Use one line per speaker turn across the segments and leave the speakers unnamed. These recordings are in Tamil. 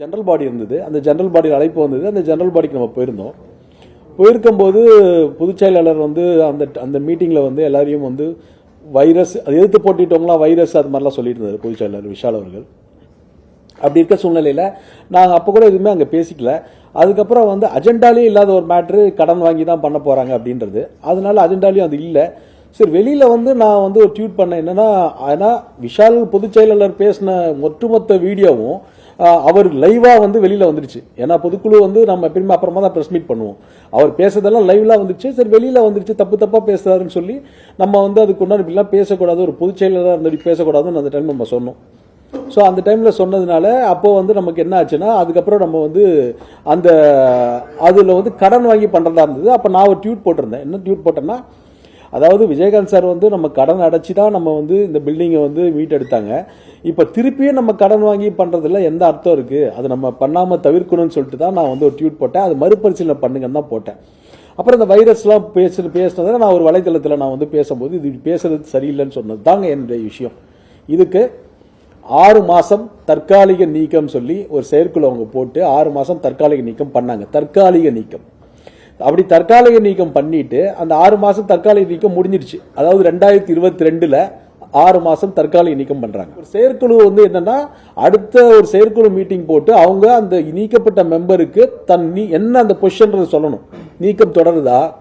ஜென்ரல் பாடி இருந்தது. அந்த ஜென்ரல் பாடியில் அழைப்பு வந்தது. அந்த ஜென்ரல் பாடிக்கு நம்ம போயிருந்தோம். போயிருக்கும்போது பொதுச் செயலாளர் வந்து அந்த அந்த மீட்டிங்கில் வந்து எல்லாரையும் வந்து வைரஸ் அது எதிர்த்து போட்டிட்டோம்னா வைரஸ் அது மாதிரிலாம் சொல்லிட்டு இருந்தார் பொதுச் செயலாளர் விஷால் அவர்கள். அப்படி இருக்க சூழ்நிலையில் நாங்கள் அப்போ கூட எதுவுமே அங்கே பேசிக்கல. அதுக்கப்புறம் வந்து அஜெண்டாலே இல்லாத ஒரு மேட்ரு கடன் வாங்கி தான் பண்ண போகிறாங்க அப்படின்றது. அதனால அஜெண்டாலையும் அது இல்லை. சரி வெளியில் வந்து நான் வந்து ஒரு ட்வீட் பண்ணேன். என்னென்னா ஆனால் விஷால் பொதுச் செயலாளர் பேசின ஒட்டுமொத்த வீடியோவும் அவர் லைவாக வந்து வெளியில் வந்துருச்சு. ஏன்னா பொதுக்குழு வந்து நம்ம எப்பயுமே அப்புறமா தான் ப்ரெஸ் மீட் பண்ணுவோம். அவர் பேசுறதெல்லாம் லைவ்லாம் வந்துருச்சு சரி வெளியில் வந்துருச்சு தப்பு தப்பாக பேசுறாருன்னு சொல்லி நம்ம வந்து அதுக்கு உண்டான இப்படிலாம் பேசக்கூடாது ஒரு பொதுச் செயலாளராக இருந்தபடி பேசக்கூடாதுன்னு அந்த டைம் நம்ம சொன்னோம். ஸோ அந்த டைமில் சொன்னதுனால அப்போ வந்து நமக்கு என்ன ஆச்சுன்னா அதுக்கப்புறம் நம்ம வந்து அந்த அதில் வந்து கடன் வாங்கி பண்ணுறதா இருந்தது. அப்போ நான் ஒரு டியூட் போட்டிருந்தேன். என்ன ட்யூட் போட்டேன்னா அதாவது விஜயகாந்த் சார் வந்து நம்ம கடன் அடைச்சி தான் நம்ம வந்து இந்த பில்டிங்கை வந்து மீட்டெடுத்தாங்க. இப்போ திருப்பியும் நம்ம கடன் வாங்கி பண்ணுறதுல எந்த அர்த்தம் இருக்குது அது நம்ம பண்ணாமல் தவிர்க்கணும்னு சொல்லிட்டு தான் நான் வந்து ஒரு ட்யூட் போட்டேன். அது மறுபரிசீலனை பண்ணுங்கன்னு தான் போட்டேன். அப்புறம் இந்த வைரஸ்லாம் பேசு பேசினதை நான் ஒரு வலைத்தளத்தில் நான் வந்து பேசும்போது இது பேசுறது சரியில்லைன்னு சொன்னது தாங்க என்னுடைய விஷயம். இதுக்கு ஆறு மாதம் தற்காலிக நீக்கம் சொல்லி ஒரு செயற்குழு அவங்க போட்டு ஆறு மாதம் தற்காலிக நீக்கம் பண்ணாங்க. தற்காலிக நீக்கம். அப்படி தற்காலிக நீக்கம் பண்ணிட்டு அந்த ஆறு மாசம் தற்காலிக நீக்கம் முடிஞ்சிருச்சு. அதாவது ரெண்டாயிரத்தி இருபத்தி ரெண்டுல ஆறு மாசம் தற்காலிக நீக்கம் பண்றாங்க. ஒரு செயற்குழு வந்து என்னன்னா அடுத்த ஒரு செயற்குழு மீட்டிங் போட்டு அவங்க அந்த நீக்கப்பட்ட மெம்பருக்கு தன் நீ- என்ன அந்த பொசிஷன் சொல்லணும். நீக்கம் தொடருதா?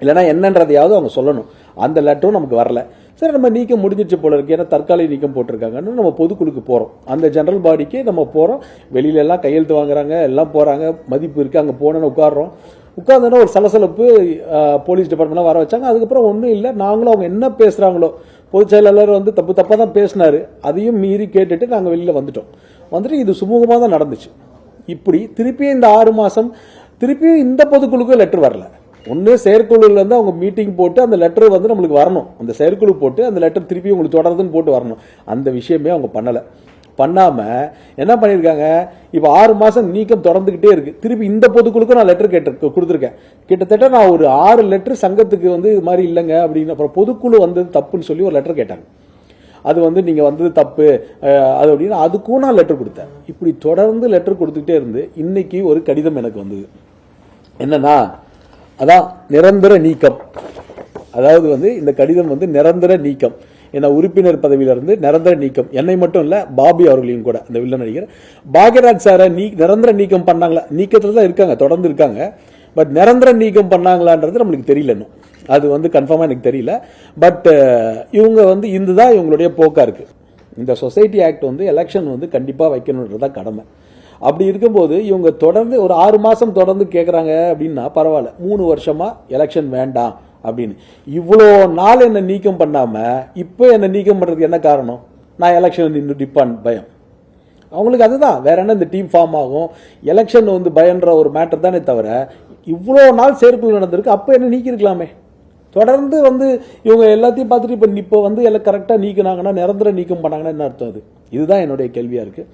இல்லைன்னா என்னன்றதையாவது அவங்க சொல்லணும். அந்த லெட்டரும் நமக்கு வரல. சரி நம்ம நீக்கம் முடிஞ்சிச்சு போல இருக்கு. ஏன்னா தற்காலிக நீக்கம் போட்டிருக்காங்கன்னு நம்ம பொதுக்குழுக்கு போகிறோம் அந்த ஜெனரல் பாடிக்கு நம்ம போகிறோம் வெளியில எல்லாம் கையெழுத்து வாங்குறாங்க எல்லாம் போகிறாங்க மதிப்பு இருக்குது அங்கே போனோன்னு உட்காடுறோம் உட்கார்ந்தோன்னா ஒரு சலசலப்பு போலீஸ் டிபார்ட்மெண்ட்லாம் வர வச்சாங்க. அதுக்கப்புறம் ஒன்றும் இல்லை. நாங்களும் அவங்க என்ன பேசுகிறாங்களோ பொதுச் செயலாளர் வந்து தப்பு தப்பாக தான் பேசினார். அதையும் மீறி கேட்டுட்டு நாங்கள் வெளியில் வந்துட்டோம். வந்துட்டு இது சுமூகமாக தான் நடந்துச்சு. இப்படி திருப்பியும் இந்த ஆறு மாதம் திருப்பியும் இந்த பொதுக்குழுக்கும் லெட்டர் வரல. ஒன்று செயற்குழுலேருந்து அவங்க மீட்டிங் போட்டு அந்த லெட்டர் வந்து நம்மளுக்கு வரணும். அந்த செயற்குழு போட்டு அந்த லெட்டர் திருப்பி உங்களுக்கு தொடருதுன்னு போட்டு வரணும். அந்த விஷயமே அவங்க பண்ணலை. பண்ணாமல் என்ன பண்ணியிருக்காங்க இப்போ ஆறு மாதம் நீக்கம் தொடர்ந்துக்கிட்டே இருக்குது திருப்பி இந்த பொதுக்குழுக்கும் நான் லெட்டர் கேட்டு கொடுத்துருக்கேன். கிட்டத்தட்ட நான் ஒரு ஆறு லெட்டர் சங்கத்துக்கு வந்து இது மாதிரி இல்லைங்க அப்படின்னு அப்புறம் பொதுக்குழு வந்தது தப்புன்னு சொல்லி ஒரு லெட்டர் கேட்டாங்க. அது வந்து நீங்கள் வந்தது தப்பு அது அப்படின்னு அதுக்கும் நான் லெட்டர் கொடுத்தேன். இப்படி தொடர்ந்து லெட்டர் கொடுத்துக்கிட்டே இருந்து இன்னைக்கு ஒரு கடிதம் எனக்கு வந்தது. என்னன்னா அதான் நிரந்தர நீக்கம். அதாவது வந்து இந்த கடிதம் வந்து நிரந்தர நீக்கம். ஏன்னா உறுப்பினர் பதவியிலிருந்து நிரந்தர நீக்கம். என்னை மட்டும் இல்ல பாபி அவர்களையும் கூட அந்த வில்ல நடிகர். பாக்யராஜ் சாரை நீ நிரந்தர நீக்கம் பண்ணாங்களா? நீக்கத்தில் தான் இருக்காங்க தொடர்ந்து இருக்காங்க. பட் நிரந்தர நீக்கம் பண்ணாங்களான்றது நம்மளுக்கு தெரியல இன்னும். அது வந்து கன்ஃபார்மாக எனக்கு தெரியல. பட் இவங்க வந்து இதுதான் இவங்களுடைய போக்காக இருக்குது இந்த சொசைட்டி ஆக்ட் வந்து எலெக்ஷன் வந்து கண்டிப்பாக வைக்கணுன்றது தான் கடமை. அப்படி இருக்கும்போது இவங்க தொடர்ந்து ஒரு ஆறு மாதம் தொடர்ந்து கேட்குறாங்க அப்படின்னா பரவாயில்ல. மூணு வருஷமாக எலெக்ஷன் வேண்டாம். அப்படின்னு. இவ்வளோ நாள் என்னை நீக்கம் பண்ணாமல் இப்போ என்னை நீக்கம் பண்ணுறதுக்கு என்ன காரணம்? நான் எலெக்ஷன் நின்று டிப்பான் பயம். அவங்களுக்கு அதுதான். வேற என்ன இந்த டீம் ஃபார்ம் ஆகும். எலெக்ஷன் வந்து பயன்ற ஒரு மேட்டர் தானே தவிர இவ்வளோ நாள் செயற்குழு நடந்திருக்கு அப்போ என்ன நீக்கிருக்கலாமே தொடர்ந்து வந்து இவங்க எல்லாத்தையும் பார்த்துட்டு இப்போ இப்போ வந்து எல்லாம் கரெக்டாக நீக்கினாங்கன்னா நிரந்தர நீக்கம் பண்ணாங்கன்னா என்ன அர்த்தம் அது? இதுதான் என்னுடைய கேள்வியாக இருக்குது